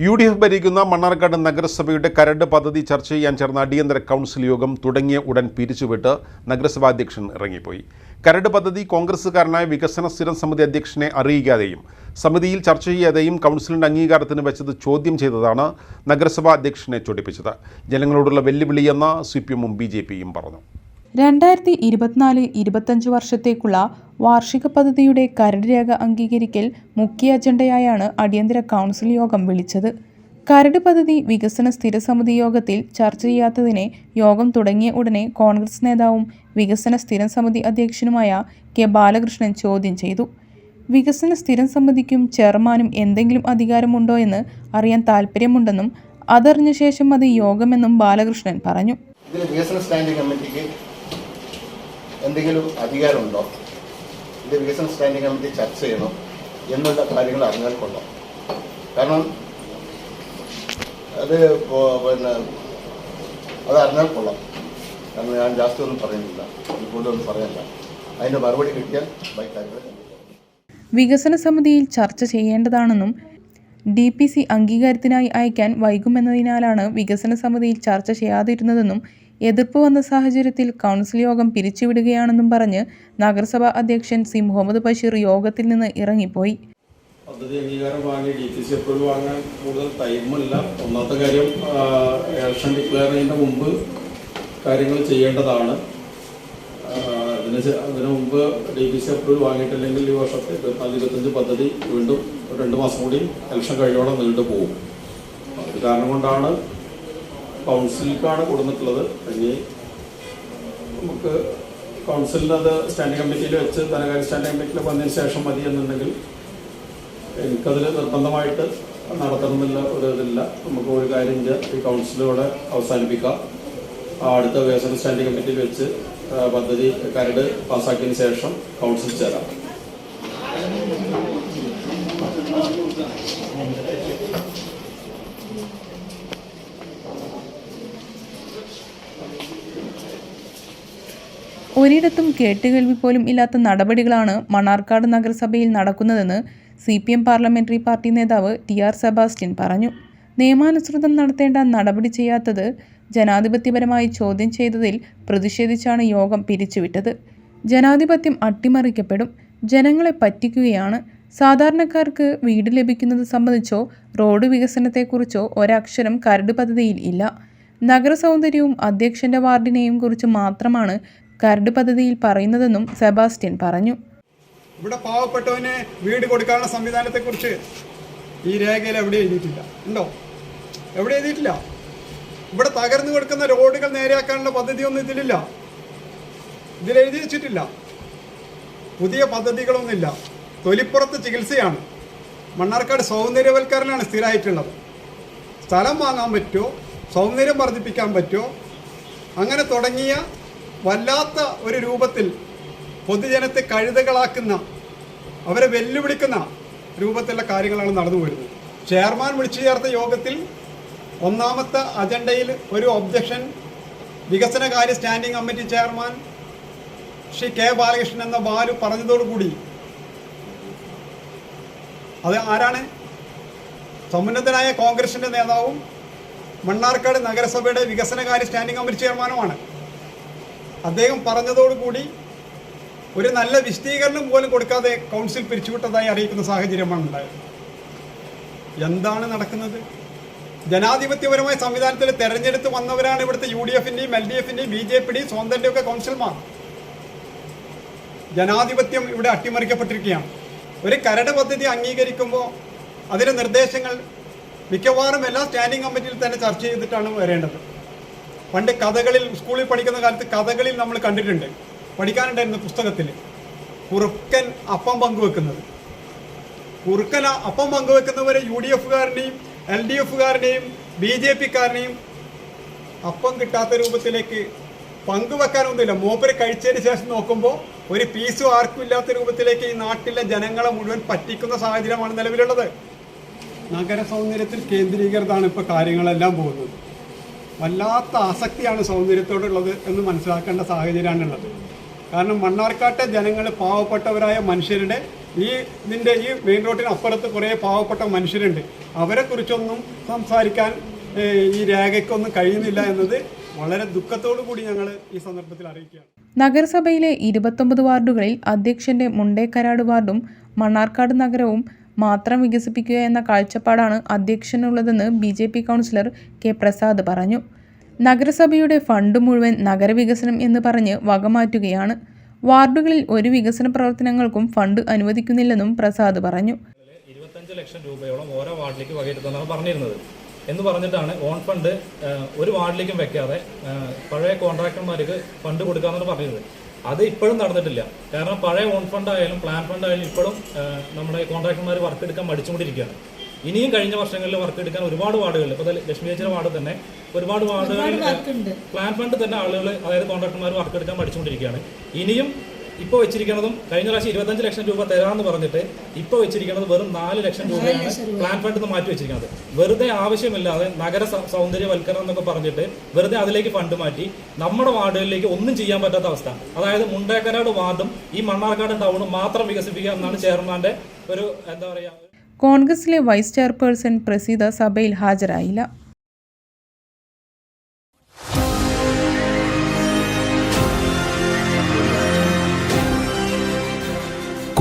U D F ഭരിക്കുന്ന മണ്ണാർക്കാട് നഗരസഭയുടെ കരട് പദ്ധതി ചർച്ച ചെയ്യാൻ ചേർന്ന അടിയന്തര കൗൺസിൽ യോഗം തുടങ്ങിയ ഉടൻ പിരിച്ചുവിട്ട് നഗരസഭാ അധ്യക്ഷൻ ഇറങ്ങിപ്പോയി. കരട് പദ്ധതി കോൺഗ്രസുകാരനായ വികസന സ്ഥിരം സമിതി അധ്യക്ഷനെ അറിയിക്കാതെയും സമിതിയിൽ ചർച്ച ചെയ്യാതെയും കൗൺസിലിന്റെ അംഗീകാരത്തിന് വെച്ചത് ചോദ്യം ചെയ്തതാണ് നഗരസഭാ അധ്യക്ഷനെ ചൊടിപ്പിച്ചത്. ജനങ്ങളോടുള്ള വെല്ലുവിളിയെന്ന് സി പി എമ്മും ബി ജെ പിയും പറഞ്ഞു. രണ്ടായിരത്തി ഇരുപത്തിനാല് ഇരുപത്തഞ്ച് വർഷത്തേക്കുള്ള വാർഷിക പദ്ധതിയുടെ കരട് രേഖ അംഗീകരിക്കൽ മുഖ്യ അജണ്ടയായാണ് അടിയന്തര കൗൺസിൽ യോഗം വിളിച്ചത്. കരട് പദ്ധതി വികസന സ്ഥിര സമിതി യോഗത്തിൽ ചർച്ച ചെയ്യാത്തതിനെ യോഗം തുടങ്ങിയ ഉടനെ കോൺഗ്രസ് നേതാവും വികസന സ്ഥിരം സമിതി അധ്യക്ഷനുമായ കെ ബാലകൃഷ്ണൻ ചോദ്യം ചെയ്തു. വികസന സ്ഥിരം സമിതിക്കും ചെയർമാനും എന്തെങ്കിലും അധികാരമുണ്ടോ എന്ന് അറിയാൻ താൽപ്പര്യമുണ്ടെന്നും അതറിഞ്ഞ ശേഷം അത് യോഗമെന്നും ബാലകൃഷ്ണൻ പറഞ്ഞു. വികസന സ്റ്റാൻഡിംഗ് കമ്മിറ്റിക്ക് എന്തെങ്കിലും അധികാരമുണ്ടോ? ഇത് വികസന സ്റ്റാൻഡിംഗ് കമ്മിറ്റി ചർച്ച ചെയ്യണോ എന്നുള്ള കാര്യങ്ങൾ അറിഞ്ഞാൽ കൊള്ളാം. കാരണം അത് പിന്നെ അത് അറിഞ്ഞാൽ കൊള്ളാം. കാരണം ഞാൻ ജാസ്തി ഒന്നും പറയുന്നില്ല. കൂടുതലൊന്നും പറയല്ല അതിന്റെ മറുപടി കിട്ടിയാൽ ബൈക്കാരുടെ വികസന സമിതിയിൽ ചർച്ച ചെയ്യേണ്ടതാണെന്നും ഡി പി സി അംഗീകാരത്തിനായി അയക്കാൻ വൈകുമെന്നതിനാലാണ് വികസന സമിതിയിൽ ചർച്ച ചെയ്യാതിരുന്നതെന്നും എതിർപ്പ് വന്ന സാഹചര്യത്തിൽ കൗൺസിൽ യോഗം പിരിച്ചുവിടുകയാണെന്നും പറഞ്ഞ് നഗരസഭാ അധ്യക്ഷൻ സി മുഹമ്മദ് ബഷീർ യോഗത്തിൽ നിന്ന് ഇറങ്ങിപ്പോയി. പദ്ധതി അംഗീകാരം വാങ്ങി ഡി ടി സി അപ്രൂവൽ വാങ്ങാൻ കൂടുതൽ ടൈമില്ല ഒന്നാമത്തെ കാര്യം ഇലക്ഷൻ ഡിക്ലെയർ ചെയ്യുന്നതിന് മുമ്പ് കാര്യങ്ങൾ ചെയ്യേണ്ടതാണ്. അതിന് അതിനു മുമ്പ് ഡി ടി സി അപ്രൂവൽ വാങ്ങിയിട്ടില്ലെങ്കിൽ ഈ വർഷത്തെ ഇരുപത്തിനാല് ഇരുപത്തഞ്ച് പദ്ധതി വീണ്ടും രണ്ട് മാസം കൂടി ഇലക്ഷൻ കഴിയോടെ നീണ്ടു പോകും അത് കാരണം കൊണ്ടാണ് കൗൺസിലിലേക്കാണ് കൊടുത്തിട്ടുള്ളത് ഇനി നമുക്ക് കൗൺസിലിന് അത് സ്റ്റാൻഡിംഗ് കമ്മിറ്റിയിൽ വെച്ച് ധനകാര്യ സ്റ്റാൻഡിംഗ് കമ്മിറ്റിയിൽ വന്നതിന് ശേഷം മതി എന്നുണ്ടെങ്കിൽ എനിക്കതിൽ നിർബന്ധമായിട്ട് നടത്തണമെന്നില്ല ഒരു ഇതില്ല. നമുക്ക് ഒരു കാര്യം ഈ കൗൺസിലൂടെ അവസാനിപ്പിക്കാം. അടുത്ത വികസന സ്റ്റാൻഡിംഗ് കമ്മിറ്റിയിൽ വെച്ച് പദ്ധതി കരട് പാസ്സാക്കിയതിന് ശേഷം കൗൺസിൽ ചേരാം. ഒരിടത്തും കേട്ടുകേൾവി പോലും ഇല്ലാത്ത നടപടികളാണ് മണാർക്കാട് നഗരസഭയിൽ നടക്കുന്നതെന്ന് C P M parliamentary party നേതാവ് ടി ആർ സെബാസ്റ്റ്യൻ പറഞ്ഞു. നിയമാനുസൃതം നടത്തേണ്ട നടപടി ചെയ്യാത്തത് ജനാധിപത്യപരമായി ചോദ്യം ചെയ്തതിൽ പ്രതിഷേധിച്ചാണ് യോഗം പിരിച്ചുവിട്ടത്. ജനാധിപത്യം അട്ടിമറിക്കപ്പെടും. ജനങ്ങളെ പറ്റിക്കുകയാണ്. സാധാരണക്കാർക്ക് വീട് ലഭിക്കുന്നത് സംബന്ധിച്ചോ റോഡ് വികസനത്തെക്കുറിച്ചോ ഒരക്ഷരം കരട് പദ്ധതിയിൽ ഇല്ല. നഗരസൗന്ദര്യവും അധ്യക്ഷന്റെ വാർഡിനെയും കുറിച്ച് മാത്രമാണ് കരട് പദ്ധതിയിൽ പറയുന്നതെന്നും സെബാസ്റ്റ്യൻ പറഞ്ഞു. ഇവിടെ പാവപ്പെട്ടവന് വീട് കൊടുക്കാനുള്ള സംവിധാനത്തെക്കുറിച്ച് ഈ രേഖയിൽ എവിടെ എഴുതിയിട്ടില്ല. ഉണ്ടോ? എവിടെ എഴുതിയിട്ടില്ല? ഇവിടെ തകർന്നു കൊടുക്കുന്ന റോഡുകൾ നേരെയാക്കാനുള്ള പദ്ധതിയൊന്നും ഇതിലില്ല. ഇതിൽ എഴുതി വെച്ചിട്ടില്ല. പുതിയ പദ്ധതികളൊന്നുമില്ല. തൊലിപ്പുറത്ത് ചികിത്സയാണ്. മണ്ണാർക്കാട് സൗന്ദര്യവൽക്കരണമാണ് സ്ഥിരമായിട്ടുള്ളത്. സ്ഥലം വാങ്ങാൻ പറ്റുമോ? സൗന്ദര്യം വർദ്ധിപ്പിക്കാൻ പറ്റുമോ? അങ്ങനെ തുടങ്ങിയ വല്ലാത്ത ഒരു രൂപത്തിൽ പൊതുജനത്തെ കഴുതകളാക്കുന്ന അവരെ വെല്ലുവിളിക്കുന്ന രൂപത്തിലുള്ള കാര്യങ്ങളാണ് നടന്നു വരുന്നത് ചെയർമാൻ വിളിച്ചു ചേർത്ത യോഗത്തിൽ ഒന്നാമത്തെ അജണ്ടയിൽ ഒരു ഒബ്ജക്ഷൻ വികസനകാര്യ standing committee chairman Shri K Balakrishnan എന്ന ബാലു പറഞ്ഞതോടുകൂടി അത് ആരാണ്? സമുന്നതനായ കോൺഗ്രസിന്റെ നേതാവും മണ്ണാർക്കാട് നഗരസഭയുടെ വികസനകാര്യ സ്റ്റാൻഡിംഗ് കമ്മിറ്റി ചെയർമാനുമാണ് അദ്ദേഹം പറഞ്ഞതോടുകൂടി ഒരു നല്ല വിശദീകരണം പോലും കൊടുക്കാതെ കൗൺസിൽ പിരിച്ചുവിട്ടതായി അറിയിക്കുന്ന സാഹചര്യമാണ് ഉണ്ടായത്. എന്താണ് നടക്കുന്നത്? ജനാധിപത്യപരമായ സംവിധാനത്തിൽ തെരഞ്ഞെടുത്ത് വന്നവരാണ് ഇവിടുത്തെ യു ഡി എഫിന്റെയും എൽ ഡി എഫിന്റെയും ബി ജെ പിയുടെയും സ്വന്തന്റെയും ഒക്കെ കൗൺസിൽമാർ ജനാധിപത്യം ഇവിടെ അട്ടിമറിക്കപ്പെട്ടിരിക്കുകയാണ്. ഒരു കരട് പദ്ധതി അംഗീകരിക്കുമ്പോൾ അതിന്റെ നിർദ്ദേശങ്ങൾ മിക്കവാറും എല്ലാ സ്റ്റാൻഡിംഗ് കമ്മിറ്റിയിൽ തന്നെ ചർച്ച ചെയ്തിട്ടാണ് വരേണ്ടത്. പണ്ട് കഥകളിൽ സ്കൂളിൽ പഠിക്കുന്ന കാലത്ത് കഥകളിൽ നമ്മൾ കണ്ടിട്ടുണ്ട്. പഠിക്കാനുണ്ടായിരുന്നു പുസ്തകത്തിൽ കുറുക്കൻ അപ്പം പങ്കുവെക്കുന്നത്. കുറുക്കൻ അപ്പം പങ്കുവെക്കുന്നവരെ യു ഡി എഫുകാരനെയും എൽ ഡി എഫുകാരനെയും ബി ജെ പിക്കാരനെയും അപ്പം കിട്ടാത്ത രൂപത്തിലേക്ക് പങ്കുവെക്കാനൊന്നുമില്ല. മൂപ്പര് കഴിച്ചതിന് ശേഷം നോക്കുമ്പോൾ ഒരു പീസും ആർക്കും ഇല്ലാത്ത രൂപത്തിലേക്ക് ഈ നാട്ടിലെ ജനങ്ങളെ മുഴുവൻ പറ്റിക്കുന്ന സാഹചര്യമാണ് നിലവിലുള്ളത്. നഗര സൗന്ദര്യത്തിൽ കേന്ദ്രീകൃതമാണ് ഇപ്പോൾ കാര്യങ്ങളെല്ലാം പോകുന്നത്. വല്ലാത്ത ആസക്തിയാണ് സൗന്ദര്യത്തോടുള്ളത് എന്ന് മനസ്സിലാക്കേണ്ട സാഹചര്യമാണുള്ളത്. കാരണം മണ്ണാർക്കാട്ടെ ജനങ്ങൾ പാവപ്പെട്ടവരായ മനുഷ്യരുടെ ഈ ഇതിന്റെ ഈ മെയിൻ റോഡിന് അപ്പുറത്ത് കുറേ പാവപ്പെട്ട മനുഷ്യരുണ്ട്. അവരെക്കുറിച്ചൊന്നും സംസാരിക്കാൻ ഈ രേഖയ്ക്കൊന്നും കഴിയുന്നില്ല എന്നത് വളരെ ദുഃഖത്തോടു കൂടി ഞങ്ങൾ ഈ സന്ദർഭത്തിൽ അറിയിക്കുകയാണ്. നഗരസഭയിലെ ഇരുപത്തൊമ്പത് വാർഡുകളിൽ അധ്യക്ഷന്റെ മുണ്ടേക്കരാട് വാർഡും മണ്ണാർക്കാട് നഗരവും മാത്രം വികസിപ്പിക്കുക എന്ന കാഴ്ചപ്പാടാണ് അധ്യക്ഷനുള്ളതെന്ന് B J P councillor K Prasad പറഞ്ഞു. നഗരസഭയുടെ ഫണ്ട് മുഴുവൻ നഗരവികസനം എന്ന് പറഞ്ഞ് വകമാറ്റുകയാണ്. വാർഡുകളിൽ ഒരു വികസന പ്രവർത്തനങ്ങൾക്കും ഫണ്ട് അനുവദിക്കുന്നില്ലെന്നും പ്രസാദ് പറഞ്ഞു. ഇരുപത്തഞ്ച് ലക്ഷം രൂപയോളം ഓരോ വാർഡിലേക്ക് വകയിരുത്തുന്നതാണ് പറഞ്ഞിരുന്നത്. എന്ന് പറഞ്ഞിട്ടാണ് ഓൺ ഫണ്ട് ഒരു വാർഡിലേക്കും വെക്കാതെ പഴയ കോൺട്രാക്ടർമാർക്ക് ഫണ്ട് കൊടുക്കാമെന്നാണ് പറഞ്ഞിരുന്നത്. അത് ഇപ്പോഴും നടന്നിട്ടില്ല. കാരണം പഴയ ഓൺ ഫണ്ട് ആയാലും പ്ലാൻ ഫണ്ട് ആയാലും ഇപ്പോഴും നമ്മുടെ കോൺട്രാക്ടർമാർ വർക്ക് എടുക്കാൻ മടിച്ചുകൊണ്ടിരിക്കുകയാണ്. ഇനിയും കഴിഞ്ഞ വർഷങ്ങളിൽ വർക്ക് എടുക്കാൻ ഒരുപാട് വാർഡുകളിൽ ഇപ്പോൾ ലക്ഷ്മി ചേച്ചിയുടെ വാർഡ് തന്നെ ഒരുപാട് വാർഡുകളിൽ പ്ലാൻ ഫണ്ട് തന്നെ ആളുകൾ അതായത് കോൺട്രാക്ടർമാർ വർക്ക് എടുക്കാൻ പഠിച്ചുകൊണ്ടിരിക്കുകയാണ് ഇനിയും ഇപ്പോൾ വെച്ചിരിക്കുന്നതും കഴിഞ്ഞ പ്രാവശ്യം ഇരുപത്തഞ്ച് ലക്ഷം രൂപ തരാമെന്ന് പറഞ്ഞിട്ട് ഇപ്പോൾ വെച്ചിരിക്കുന്നത് വെറും നാല് ലക്ഷം രൂപയാണ് പ്ലാൻ ഫണ്ട് നിന്ന് മാറ്റി വെച്ചിരിക്കുന്നത് വെറുതെ ആവശ്യമില്ലാതെ നഗര സൗന്ദര്യവൽക്കരണം എന്നൊക്കെ പറഞ്ഞിട്ട് വെറുതെ അതിലേക്ക് ഫണ്ട് മാറ്റി നമ്മുടെ വാർഡുകളിലേക്ക് ഒന്നും ചെയ്യാൻ പറ്റാത്ത അവസ്ഥ. അതായത് മുണ്ടേക്കരാട് വാർഡും ഈ മണ്ണാർക്കാട് ടൗണും മാത്രം വികസിപ്പിക്കുക എന്നാണ് ചെയർമാന്റെ ഒരു എന്താ പറയുക കോൺഗ്രസിലെ വൈസ് ചെയർപേഴ്സൺ പ്രസീത സഭയിൽ ഹാജരായില്ല.